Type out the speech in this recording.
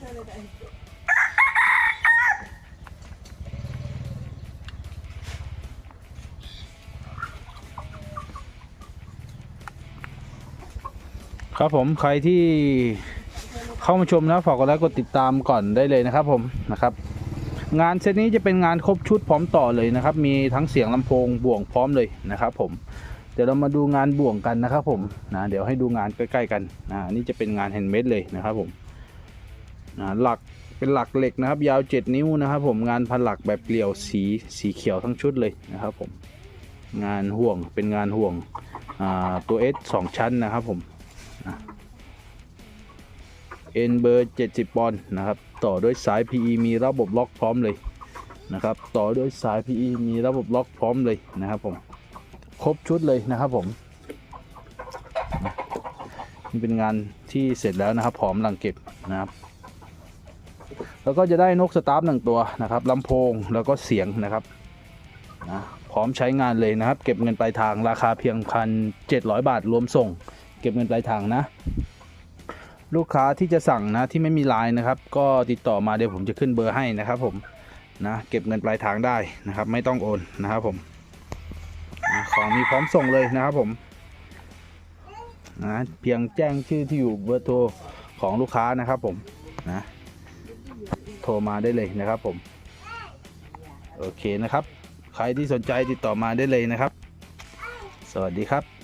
ครับผมใครที่เข้ามาชมนะฝากกดไลค์กดติดตามก่อนได้เลยนะครับผมนะครับ งานเซตนี้จะเป็นงานครบชุดพร้อมต่อเลยนะครับ มีทั้งเสียงลำโพงบ่วงพร้อมเลยนะครับ ผมเดี๋ยวเรามาดูงานบ่วงกันนะครับผมนะเดี๋ยวให้ดูงานใกล้ ๆ กันนะนี่จะเป็นงานแฮนด์เมดเลยนะครับผม หลักเป็นหลักเหล็กนะครับ ยาว 7 นิ้วนะครับ ผมงานพันหลักแบบเกลียวสีสีเขียวทั้งชุดเลยนะครับผมงานห่วงเป็นงานห่วงอ่าตัว S 2 ชั้นนะครับผมเอ็นเบอร์ 70 ปอนด์นะครับ ต่อด้วยสาย PE มีระบบล็อกพร้อมเลยนะครับ ต่อด้วยสาย PE มีระบบล็อกพร้อมเลยนะครับผมครบชุดเลยนะครับผมนี่เป็นงานที่เสร็จแล้วนะครับพร้อมหลังเก็บนะครับ แล้วก็จะได้นกสตาร์ฟหนึ่งตัวนะครับลำโพงแล้วก็เสียงนะครับนะพร้อมใช้งานเลยนะครับ เก็บเงินปลายทางราคาเพียงพันเจ็ดร้อยบาทรวมส่ง เก็บเงินปลายทางนะ ลูกค้าที่จะสั่งนะที่ไม่มีไลน์นะครับ ก็ติดต่อมาเดี๋ยวผมจะขึ้นเบอร์ให้นะครับผมนะเก็บเงินปลายทางได้นะครับ ไม่ต้องโอนนะครับผมนะของมีพร้อมส่งเลยนะครับผมนะเพียงแจ้งชื่อที่อยู่เบอร์โทรของลูกค้านะครับผมนะ ทรมาได้เลยนะครับผม โอเคนะครับ ใครที่สนใจติดต่อมาได้เลยนะครับ สวัสดีครับ